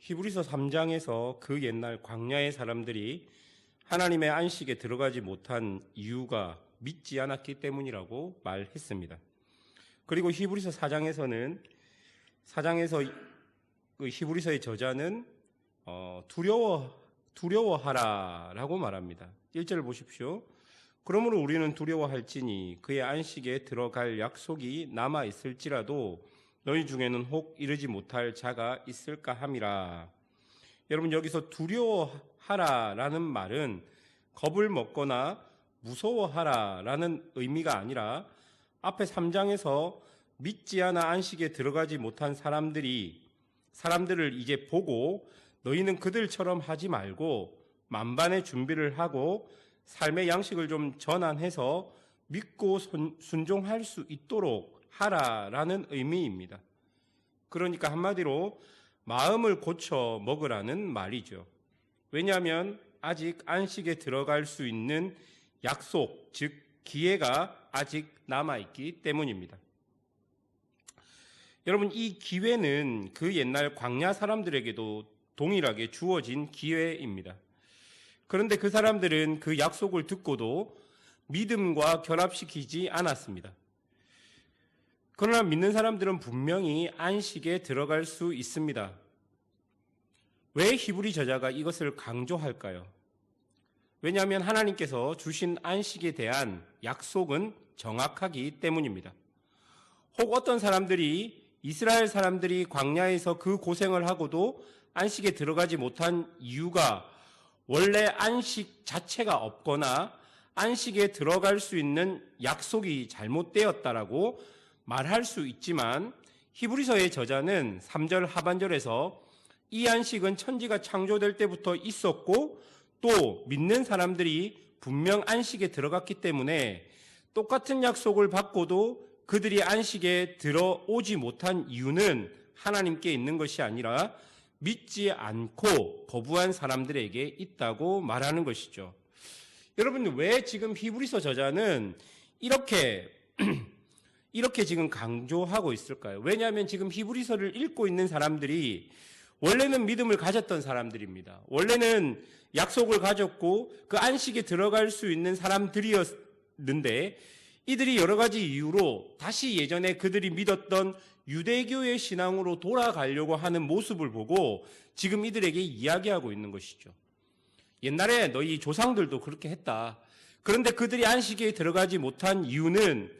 히브리서 3장에서 그 옛날 광야의 사람들이 하나님의 안식에 들어가지 못한 이유가 믿지 않았기 때문이라고 말했습니다. 그리고 히브리서 4장에서는 4장에서 그 히브리서의 저자는 어, 두려워 두려워하라라고 말합니다. 1절을 보십시오. 그러므로 우리는 두려워할지니 그의 안식에 들어갈 약속이 남아 있을지라도 너희 중에는 혹 이르지 못할 자가 있을까 함이라. 여러분 여기서 두려워하라라는 말은 겁을 먹거나 무서워하라라는 의미가 아니라 앞에 3장에서 믿지 않아 안식에 들어가지 못한 사람들이 사람들을 이제 보고 너희는 그들처럼 하지 말고 만반의 준비를 하고 삶의 양식을 좀 전환해서 믿고 손- 순종할 수 있도록 하라라는 의미입니다. 그러니까 한마디로 마음을 고쳐 먹으라는 말이죠. 왜냐하면 아직 안식에 들어갈 수 있는 약속, 즉 기회가 아직 남아 있기 때문입니다. 여러분 이 기회는 그 옛날 광야 사람들에게도 동일하게 주어진 기회입니다. 그런데 그 사람들은 그 약속을 듣고도 믿음과 결합시키지 않았습니다. 그러나 믿는 사람들은 분명히 안식에 들어갈 수 있습니다. 왜 히브리 저자가 이것을 강조할까요? 왜냐하면 하나님께서 주신 안식에 대한 약속은 정확하기 때문입니다. 혹 어떤 사람들이 이스라엘 사람들이 광야에서 그 고생을 하고도 안식에 들어가지 못한 이유가 원래 안식 자체가 없거나 안식에 들어갈 수 있는 약속이 잘못되었다라고 말할 수 있지만 히브리서의 저자는 3절 하반절에서 이 안식은 천지가 창조될 때부터 있었고 또 믿는 사람들이 분명 안식에 들어갔기 때문에 똑같은 약속을 받고도 그들이 안식에 들어오지 못한 이유는 하나님께 있는 것이 아니라 믿지 않고 거부한 사람들에게 있다고 말하는 것이죠. 여러분 왜 지금 히브리서 저자는 이렇게 이렇게 지금 강조하고 있을까요? 왜냐하면 지금 히브리서를 읽고 있는 사람들이 원래는 믿음을 가졌던 사람들입니다. 원래는 약속을 가졌고 그 안식에 들어갈 수 있는 사람들이었는데 이들이 여러 가지 이유로 다시 예전에 그들이 믿었던 유대교의 신앙으로 돌아가려고 하는 모습을 보고 지금 이들에게 이야기하고 있는 것이죠. 옛날에 너희 조상들도 그렇게 했다. 그런데 그들이 안식에 들어가지 못한 이유는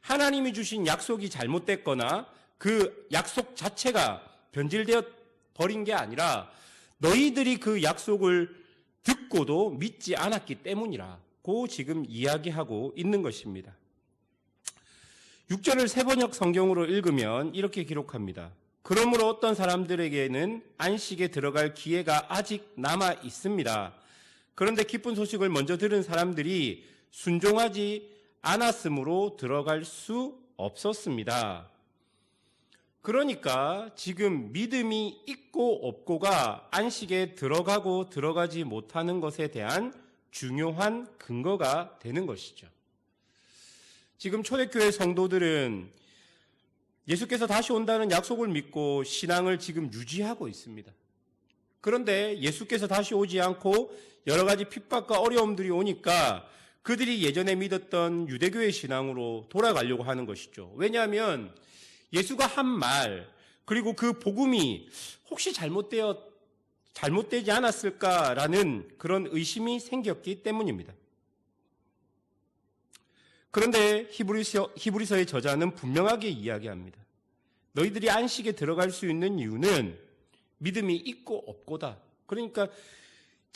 하나님이 주신 약속이 잘못됐거나 그 약속 자체가 변질되어 버린 게 아니라 너희들이 그 약속을 듣고도 믿지 않았기 때문이라고 지금 이야기하고 있는 것입니다. 6절을 세번역 성경으로 읽으면 이렇게 기록합니다. 그러므로 어떤 사람들에게는 안식에 들어갈 기회가 아직 남아 있습니다. 그런데 기쁜 소식을 먼저 들은 사람들이 순종하지 않았으므로 들어갈 수 없었습니다. 그러니까 지금 믿음이 있고 없고가 안식에 들어가고 들어가지 못하는 것에 대한 중요한 근거가 되는 것이죠. 지금 초대교회 성도들은 예수께서 다시 온다는 약속을 믿고 신앙을 지금 유지하고 있습니다. 그런데 예수께서 다시 오지 않고 여러 가지 핍박과 어려움들이 오니까 그들이 예전에 믿었던 유대교의 신앙으로 돌아가려고 하는 것이죠. 왜냐하면 예수가 한 말, 그리고 그 복음이 혹시 잘못되어, 잘못되지 않았을까라는 그런 의심이 생겼기 때문입니다. 그런데 히브리서, 히브리서의 저자는 분명하게 이야기합니다. 너희들이 안식에 들어갈 수 있는 이유는 믿음이 있고 없고다. 그러니까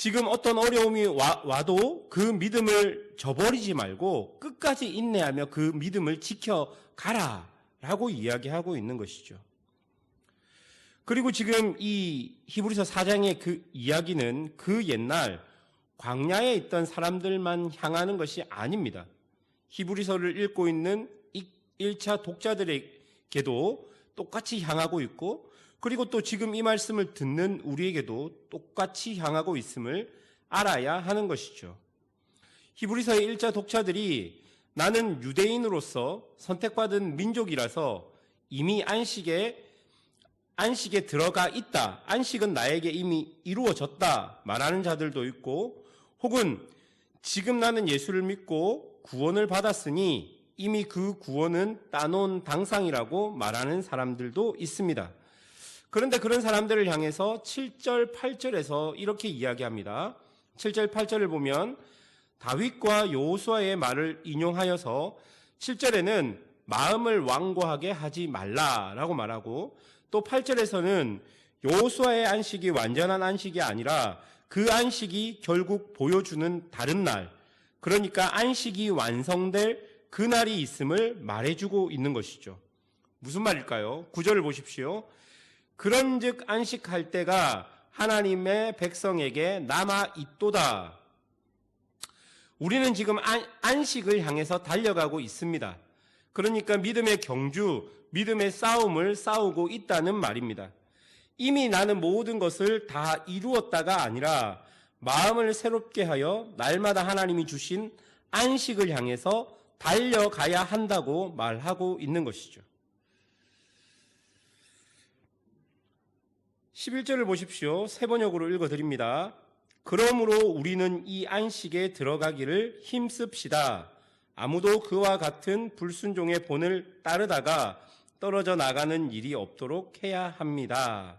지금 어떤 어려움이 와, 도그 믿음을 저버리지 말고 끝까지 인내하며 그 믿음을 지켜가라. 라고 이야기하고 있는 것이죠. 그리고 지금 이 히브리서 4장의 그 이야기는 그 옛날 광야에 있던 사람들만 향하는 것이 아닙니다. 히브리서를 읽고 있는 1차 독자들에게도 똑같이 향하고 있고 그리고 또 지금 이 말씀을 듣는 우리에게도 똑같이 향하고 있음을 알아야 하는 것이죠. 히브리서의 1차 독자들이 나는 유대인으로서 선택받은 민족이라서 이미 안식에 안식에 들어가 있다. 안식은 나에게 이미 이루어졌다. 말하는 자들도 있고, 혹은 지금 나는 예수를 믿고 구원을 받았으니 이미 그 구원은 따놓은 당상이라고 말하는 사람들도 있습니다. 그런데 그런 사람들을 향해서 7절, 8절에서 이렇게 이야기합니다. 7절, 8절을 보면 다윗과 여호수아의 말을 인용하여서 7절에는 마음을 완고하게 하지 말라라고 말하고 또 8절에서는 여호수아의 안식이 완전한 안식이 아니라 그 안식이 결국 보여주는 다른 날 그러니까 안식이 완성될 그 날이 있음을 말해주고 있는 것이죠. 무슨 말일까요? 구절을 보십시오. 그런즉 안식할 때가 하나님의 백성에게 남아 있도다. 우리는 지금 안, 안식을 향해서 달려가고 있습니다. 그러니까 믿음의 경주, 믿음의 싸움을 싸우고 있다는 말입니다. 이미 나는 모든 것을 다 이루었다가 아니라 마음을 새롭게 하여 날마다 하나님이 주신 안식을 향해서 달려가야 한다고 말하고 있는 것이죠. 11절을 보십시오. 세 번역으로 읽어 드립니다. 그러므로 우리는 이 안식에 들어가기를 힘씁시다. 아무도 그와 같은 불순종의 본을 따르다가 떨어져 나가는 일이 없도록 해야 합니다.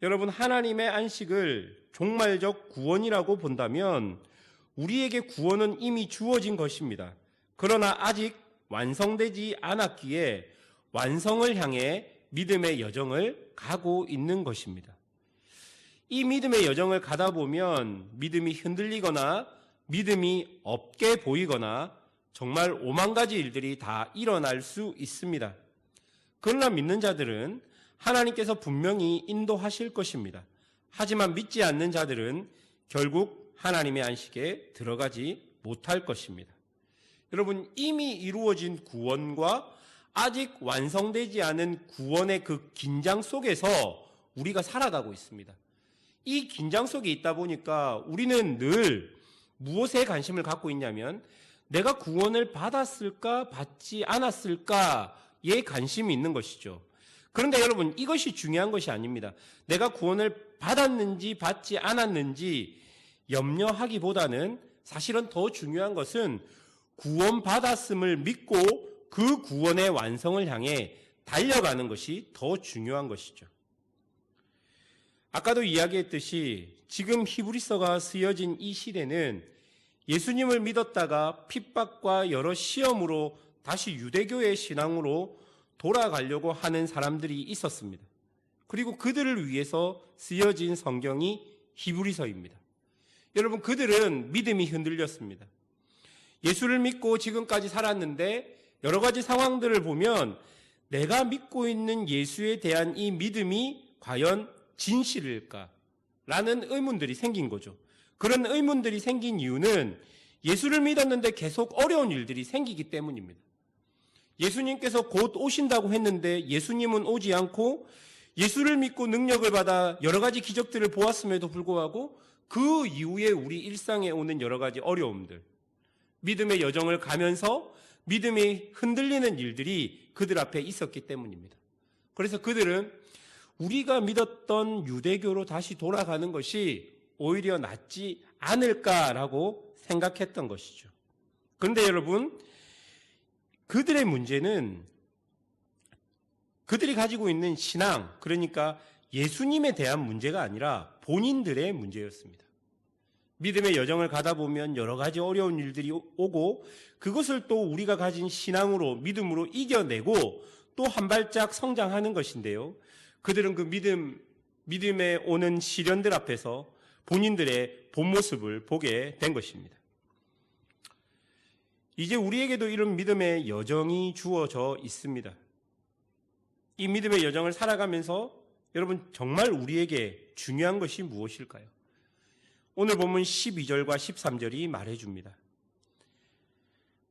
여러분, 하나님의 안식을 종말적 구원이라고 본다면 우리에게 구원은 이미 주어진 것입니다. 그러나 아직 완성되지 않았기에 완성을 향해 믿음의 여정을 가고 있는 것입니다. 이 믿음의 여정을 가다 보면 믿음이 흔들리거나 믿음이 없게 보이거나 정말 오만 가지 일들이 다 일어날 수 있습니다. 그러나 믿는 자들은 하나님께서 분명히 인도하실 것입니다. 하지만 믿지 않는 자들은 결국 하나님의 안식에 들어가지 못할 것입니다. 여러분, 이미 이루어진 구원과 아직 완성되지 않은 구원의 그 긴장 속에서 우리가 살아가고 있습니다. 이 긴장 속에 있다 보니까 우리는 늘 무엇에 관심을 갖고 있냐면 내가 구원을 받았을까, 받지 않았을까에 관심이 있는 것이죠. 그런데 여러분, 이것이 중요한 것이 아닙니다. 내가 구원을 받았는지, 받지 않았는지 염려하기보다는 사실은 더 중요한 것은 구원받았음을 믿고 그 구원의 완성을 향해 달려가는 것이 더 중요한 것이죠. 아까도 이야기했듯이 지금 히브리서가 쓰여진 이 시대는 예수님을 믿었다가 핍박과 여러 시험으로 다시 유대교의 신앙으로 돌아가려고 하는 사람들이 있었습니다. 그리고 그들을 위해서 쓰여진 성경이 히브리서입니다. 여러분, 그들은 믿음이 흔들렸습니다. 예수를 믿고 지금까지 살았는데 여러 가지 상황들을 보면 내가 믿고 있는 예수에 대한 이 믿음이 과연 진실일까? 라는 의문들이 생긴 거죠. 그런 의문들이 생긴 이유는 예수를 믿었는데 계속 어려운 일들이 생기기 때문입니다. 예수님께서 곧 오신다고 했는데 예수님은 오지 않고 예수를 믿고 능력을 받아 여러 가지 기적들을 보았음에도 불구하고 그 이후에 우리 일상에 오는 여러 가지 어려움들, 믿음의 여정을 가면서 믿음이 흔들리는 일들이 그들 앞에 있었기 때문입니다. 그래서 그들은 우리가 믿었던 유대교로 다시 돌아가는 것이 오히려 낫지 않을까라고 생각했던 것이죠. 그런데 여러분, 그들의 문제는 그들이 가지고 있는 신앙, 그러니까 예수님에 대한 문제가 아니라 본인들의 문제였습니다. 믿음의 여정을 가다 보면 여러 가지 어려운 일들이 오고 그것을 또 우리가 가진 신앙으로 믿음으로 이겨내고 또 한 발짝 성장하는 것인데요. 그들은 그 믿음 믿음에 오는 시련들 앞에서 본인들의 본 모습을 보게 된 것입니다. 이제 우리에게도 이런 믿음의 여정이 주어져 있습니다. 이 믿음의 여정을 살아가면서 여러분 정말 우리에게 중요한 것이 무엇일까요? 오늘 본문 12절과 13절이 말해줍니다.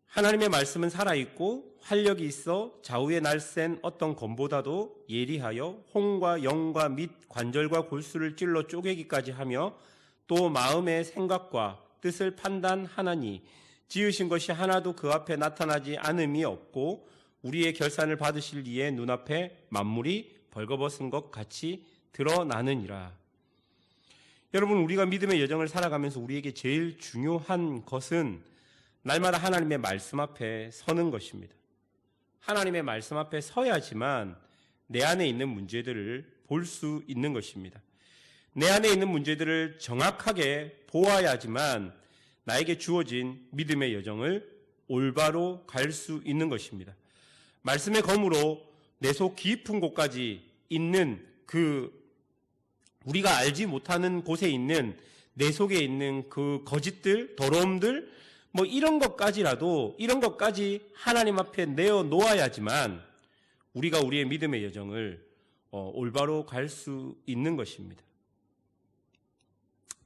하나님의 말씀은 살아있고 활력이 있어 좌우에 날쌘 어떤 검보다도 예리하여 홍과 영과 및 관절과 골수를 찔러 쪼개기까지 하며 또 마음의 생각과 뜻을 판단하나니 지으신 것이 하나도 그 앞에 나타나지 않음이 없고 우리의 결산을 받으실 이에 눈앞에 만물이 벌거벗은 것 같이 드러나느니라. 여러분 우리가 믿음의 여정을 살아가면서 우리에게 제일 중요한 것은 날마다 하나님의 말씀 앞에 서는 것입니다. 하나님의 말씀 앞에 서야지만 내 안에 있는 문제들을 볼 수 있는 것입니다. 내 안에 있는 문제들을 정확하게 보아야지만 나에게 주어진 믿음의 여정을 올바로 갈 수 있는 것입니다. 말씀의 검으로 내 속 깊은 곳까지 있는 그 우리가 알지 못하는 곳에 있는 내 속에 있는 그 거짓들, 더러움들, 뭐 이런 것까지라도 이런 것까지 하나님 앞에 내어 놓아야지만 우리가 우리의 믿음의 여정을 어, 올바로 갈 수 있는 것입니다.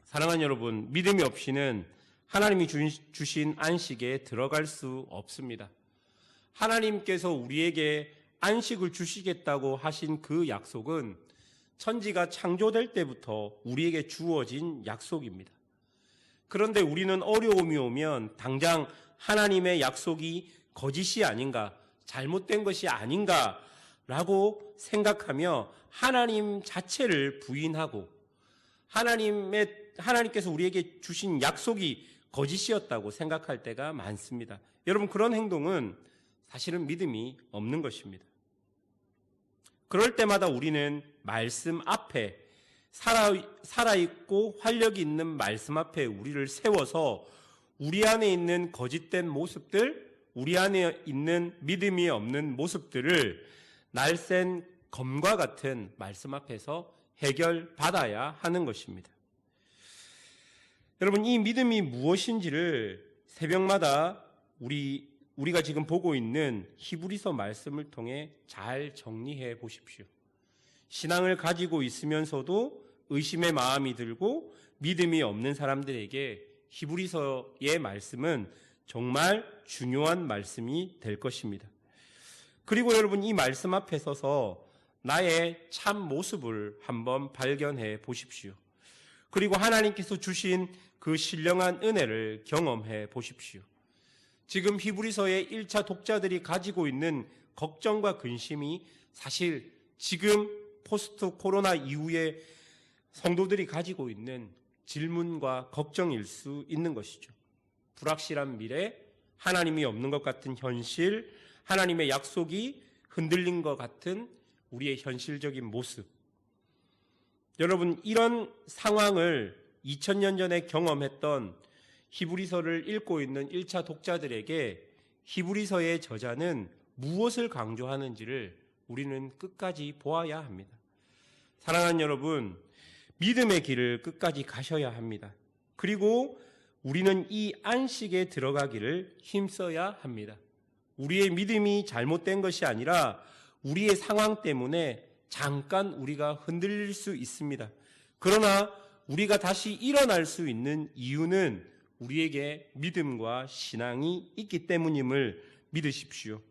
사랑하는 여러분, 믿음이 없이는 하나님이 주신 안식에 들어갈 수 없습니다. 하나님께서 우리에게 안식을 주시겠다고 하신 그 약속은 천지가 창조될 때부터 우리에게 주어진 약속입니다. 그런데 우리는 어려움이 오면 당장 하나님의 약속이 거짓이 아닌가, 잘못된 것이 아닌가 라고 생각하며 하나님 자체를 부인하고 하나님의 하나님께서 우리에게 주신 약속이 거짓이었다고 생각할 때가 많습니다. 여러분 그런 행동은 사실은 믿음이 없는 것입니다. 그럴 때마다 우리는 말씀 앞에 살아, 살아있고 활력이 있는 말씀 앞에 우리를 세워서 우리 안에 있는 거짓된 모습들, 우리 안에 있는 믿음이 없는 모습들을 날쌘 검과 같은 말씀 앞에서 해결받아야 하는 것입니다. 여러분, 이 믿음이 무엇인지를 새벽마다 우리, 우리가 지금 보고 있는 히브리서 말씀을 통해 잘 정리해 보십시오. 신앙을 가지고 있으면서도 의심의 마음이 들고 믿음이 없는 사람들에게 히브리서의 말씀은 정말 중요한 말씀이 될 것입니다. 그리고 여러분 이 말씀 앞에 서서 나의 참 모습을 한번 발견해 보십시오. 그리고 하나님께서 주신 그 신령한 은혜를 경험해 보십시오. 지금 히브리서의 1차 독자들이 가지고 있는 걱정과 근심이 사실 지금 포스트 코로나 이후에 성도들이 가지고 있는 질문과 걱정일 수 있는 것이죠. 불확실한 미래, 하나님이 없는 것 같은 현실, 하나님의 약속이 흔들린 것 같은 우리의 현실적인 모습. 여러분, 이런 상황을 2000년 전에 경험했던 히브리서를 읽고 있는 1차 독자들에게 히브리서의 저자는 무엇을 강조하는지를 우리는 끝까지 보아야 합니다. 사랑하는 여러분, 믿음의 길을 끝까지 가셔야 합니다. 그리고 우리는 이 안식에 들어가기를 힘써야 합니다. 우리의 믿음이 잘못된 것이 아니라 우리의 상황 때문에 잠깐 우리가 흔들릴 수 있습니다. 그러나 우리가 다시 일어날 수 있는 이유는 우리에게 믿음과 신앙이 있기 때문임을 믿으십시오.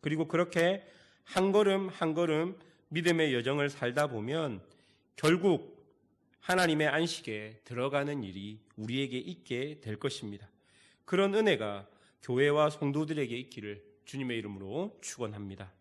그리고 그렇게 한 걸음 한 걸음 믿음의 여정을 살다 보면 결국 하나님의 안식에 들어가는 일이 우리에게 있게 될 것입니다. 그런 은혜가 교회와 성도들에게 있기를 주님의 이름으로 축원합니다.